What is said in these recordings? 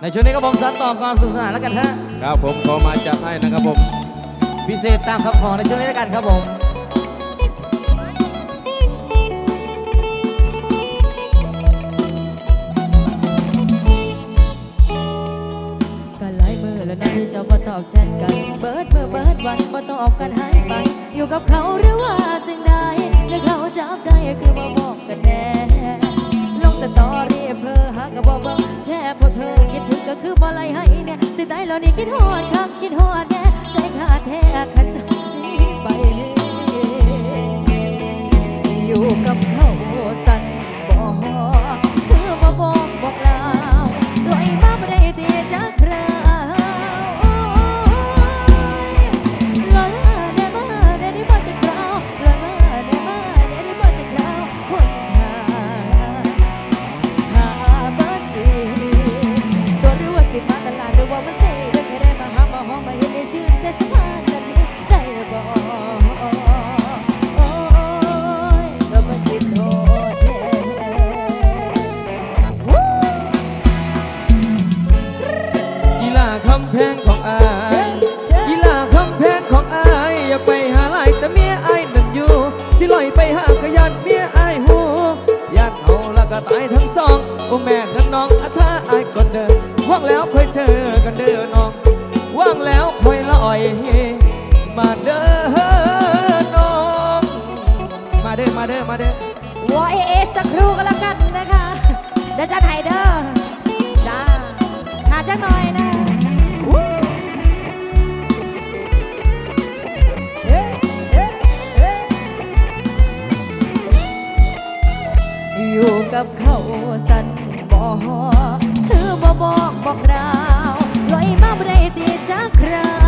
ในช่วงนี้ก็ผมสานต่อความสนุขสนานแล้วกันฮะ ครับผมขอมาจัดให้นะครับผม พิเศษตามคำขอในช่วงนี้แล้วกันครับผม ก็หลายมือแล้วนะที่เจ้าบ่ตอบแชทกัน เบิดมือเบิดวันบ่ตอบกันหายไป อยู่กับเขาหรือว่าจึง คือบ่ไล่ให้เนี่ยสิตายแล้วนี่คิดฮอดคักคิดฮอดแน่ใจขาดแท้ขันจะนีไปอยู่กับเขาสั่นบ่คือบ่บอกบอกลา พงของอาเชิยญเชิญอีลาคำแพงของอายอยากไปหาหลายแต่เมียอายนั่นอยู่ สิลอยไปหากะยันเมียอายหูยันเอาแล้วก็ตายทั้งสอง โอ้แม่ทั้งน้องอาถ้าอายก่อนเดินว่างแล้วค่อยเจอกันเด้อน้อง ว่างแล้วค่อยละอ่อยมาเด้อน้อง มาเด้อมาเด้อมาเด้อวอเอเอสักครู่ก็แล้วกันนะคะเดี๋ยวจะไทยเด้อจ้าหาจักหน่อยนะ กับเขาสันบ่คือบ่บอกบอกราวลอยมาบ่ได้ตีจากครา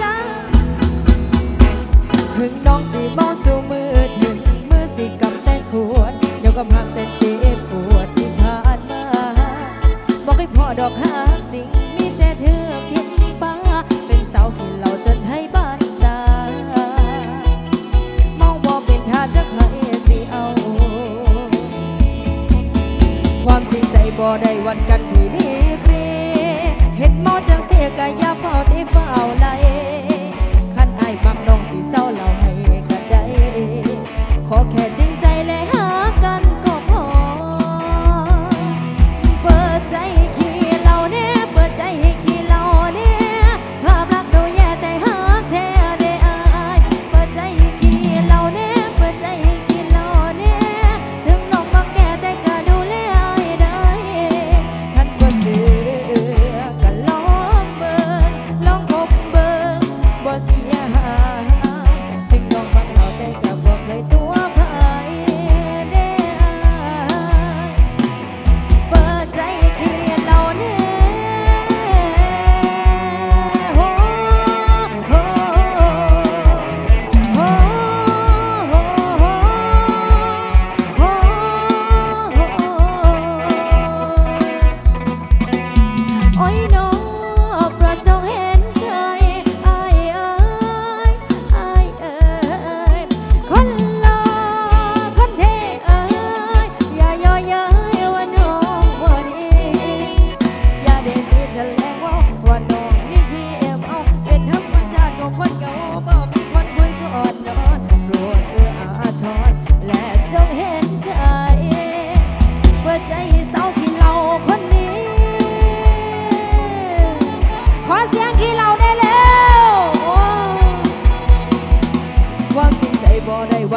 จ้าถึงน้องสีมองสู่มือถึงมือสีกำแต่ขวดเดี๋ยวกำหักเส้นเจ็บปวดที่ผ่านมา บอกให้พ่อดอกหาจริง มีแต่เธอเพียงป้า เป็นสาวขี้เหล่าจนให้บ้านสามองว่าเป็นท่าจะใครสิเอา ความจริงใจบ่ได้วัดกัน หมอยกะยาเฝ้าที่เฝ้าไหลขันอายมักดองสีเศร้าเราให้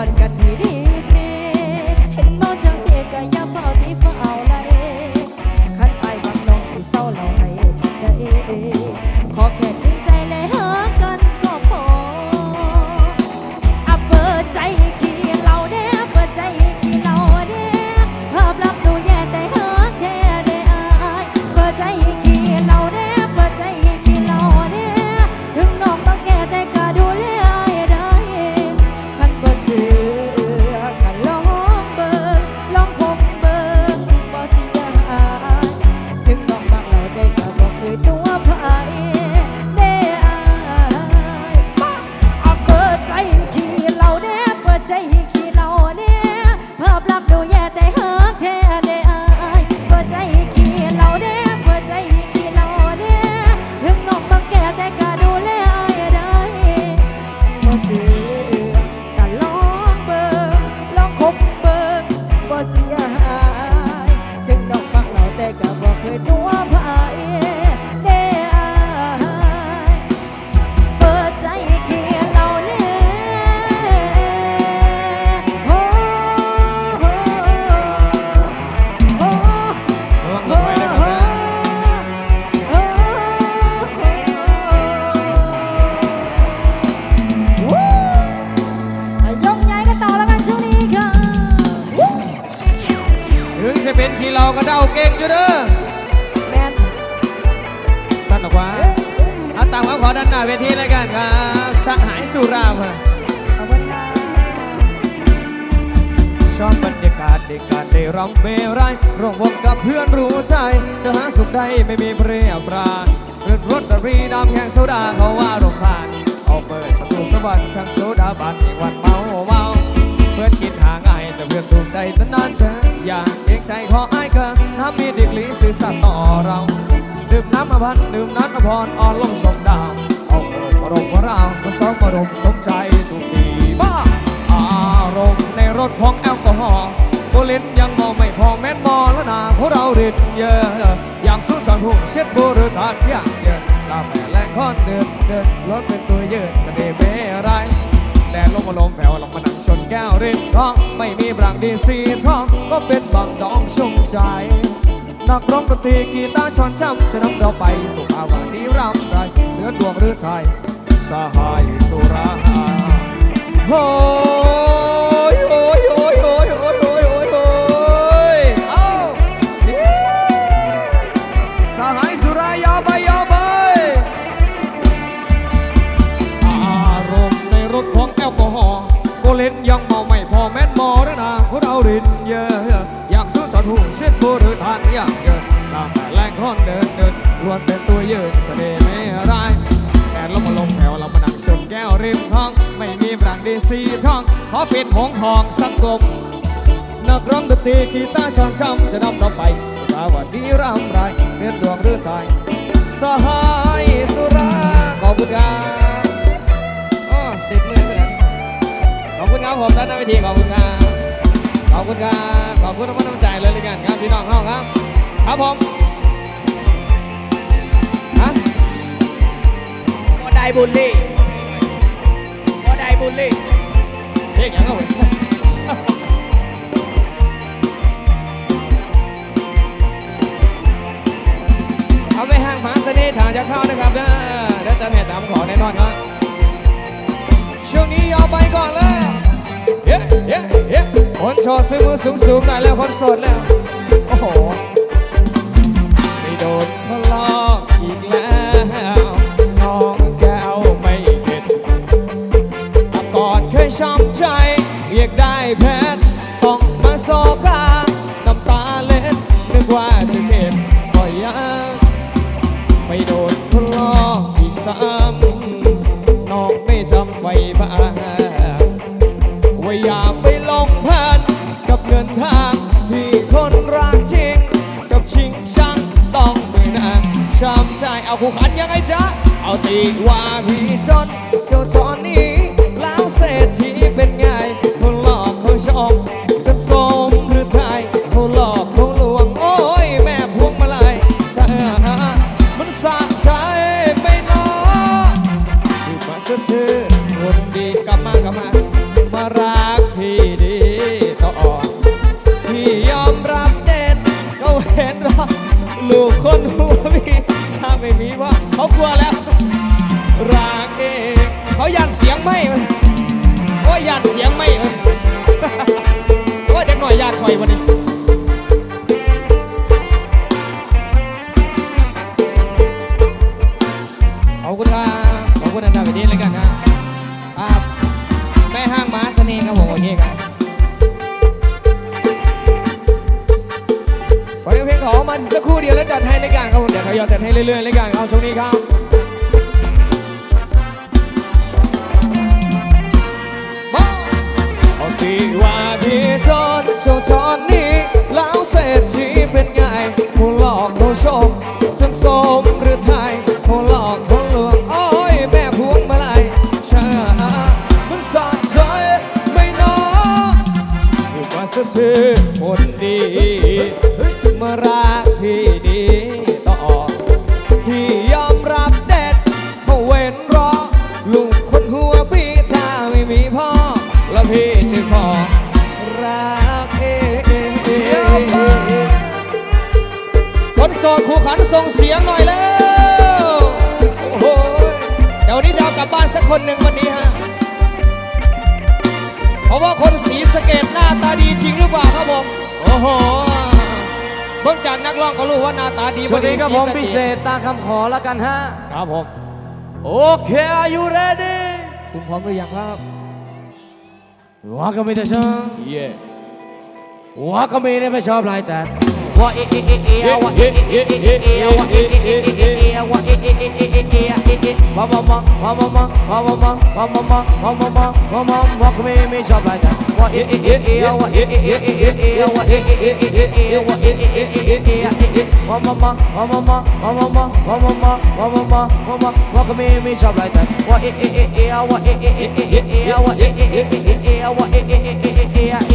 abarca เราก็เดาเก่งอยู่เด้อแมนสั้นออกมาเอาตามเขาขอด้านหน้าเวทีเลยกันครับสหายสุราพะขอบคุณค่ะชอบบรรยากาศในการได้รำเบรายร่วมวงกับเพื่อนรู้ใจจะหาสุขใดไม่มีเปรียบปรานเรื่นรถดรีน้ำแห่งโซดาเขาว่าลมผ่านเอาเปิดประตูสวรรค์ช่างโซดาบันอีกวันเมาเมาเพื่อนคิดหาง่ายแต่เพื่อนถูกใจนานๆเจออย่าเกรงใจขออ้ พันดื่มน้ำมาพรอ่อนลงสมดาวเอาเปิดมารงมาเรามาซ้อมมารมสมใจทุกปีบ้าอารมณ์ในรถของแอลกอฮอล์โบลินยังมองไม่พอแม้นมอแล้วนาพวกเรารินเยอะอย่างสุดจอนหุ่งเช็ดบูรือทานอย่างเยอะลาแม่แรงค้อนเดินเดินรถเป็นตัวยืนเสน่ห์เมไรแดดลมาลมแผ่วลงมานั่งชนแก้วริมท้องไม่มีบรังดีสีทองก็เป็นบางดองชุ่มใจ นักร้องดนตรีกีตาร์ช้อนช้ำจะนำเราไปสู่ภาวะนิรันดร์ไรเลือดดวงหรือไทยสหายสุราโอ้ยโอ้ยโอ้ยโอ้ยโอ้ยโอ้ยโอ้ยโอ้ยเอ้าสหาย ดินล้วเป็นตัวยืนเสน่ห์ไม่ร้ายแดดลงมาลงแถวเรามานั่งชนแก้วริมท้อง ไม่มีบรังดีสีทอง ขอป็นหงทองสังคมนักร้องดนตรีกีตาร์ช้อนช้ำจะนำเราไปสภาวะดีร่ำไรเรียนดวงเรือใจสหายสุราขอบคุณครับอ๋อสิบมือเลยขอบคุณครับผมท่านหน้าเวทีขอบคุณครับขอบคุณครับขอบคุณทุกท่านใจเลยเลยกันครับพี่น้องเข้าครับ ครับผม ได้บุลลี่บ่ได้บุลลี่เพลงยังเอาไว้เอาไปห้างผาเสน่ห์ทางจะเข้านะครับเด้อเดี๋ยวจะแห่ตามขอแน่นอนครับช่วงนี้ยาวไปก่อนเลยเย้เย้เย้คนโสดซื้อมือสูงๆหน่อยแล้วคนสดแล้ว โอ้โห งพันกับเงินทางที่คนรักจริง กับชิงช่างต้องมือนางช้ำใจเอาคู่ขันยังไงจ๊ะ เอาตีว่าพี่จนเจ้าจอนนี้แล้วเศรษฐีเป็นไงเขาหลอกเขาชมจนสมหรือไทยเขาหลอกเขาลวง โอ้ย แม่พวงมาลัยใช่มันสะใจไม่น้อที่มาเชื่อคนดีกลับมากลับมา ถ้าไม่มีว่าเขากลัวแล้วรักเองเขายันเสียงไม่ว่ายันเสียงไม่ว่าเด็กหน่อยยากคอยวันนี้ เรื่อยๆเลยกันครับช่วงนี้ครับมาเอาที่ว่าพี่ พี่จะขอรักเองคนโสดคู่ขันส่งเสียงหน่อยแล้วโอ้โหเดี๋ยววันนี้จะเอากลับบ้านสักคนหนึ่งวันนี้ฮะ เพราะว่าคนสีสะเกตหน้าตาดีจริงหรือเปล่าครับผม โอ้โหเบิ่งจากนักร้องก็รู้ว่าหน้าตาดีช่วงนี้ครับผมศพิเศษตามคำขอแล้วกันฮะ ครับผม โอเค are you ready คุณพร้อมหรือยังครับ ว่าก็มีแต่ช่างว่าก็มีเนี่ยไม่ชอบหลายแต่ ว่าเอเอเอเอว่าเอเอเอเอเอว่าเอเอเอเอเอว่าเอเอเอเอเอเอว่ามามาว่ามามาว่ามามาว่ามามาว่ามามาว่ามา Welcome to the show like that ว่าเอเอเอเอว่าเอเอเอเอเอว่าเอเอเอเอเอว่าเอเอเอเอเอว่ามามาว่ามามาว่ามามาว่ามามาว่ามามาว่ามา Welcome to the show like that ว่าเอเอเอเอว่าเอเอเอเอเอว่าเอเอเอเอเอว่าเอเอเอเอเอ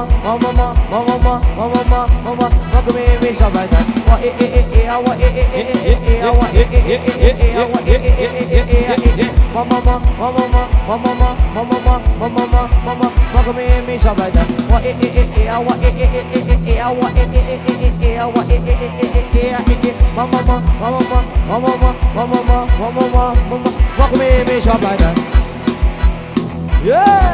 Yeah.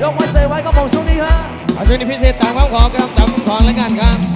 ยกไว้ใส่ไว้ก็มองช่วงนี้ฮะเอาช่วงนี้พิเศษตามคำขอครับตามคำขอแล้วกันครับ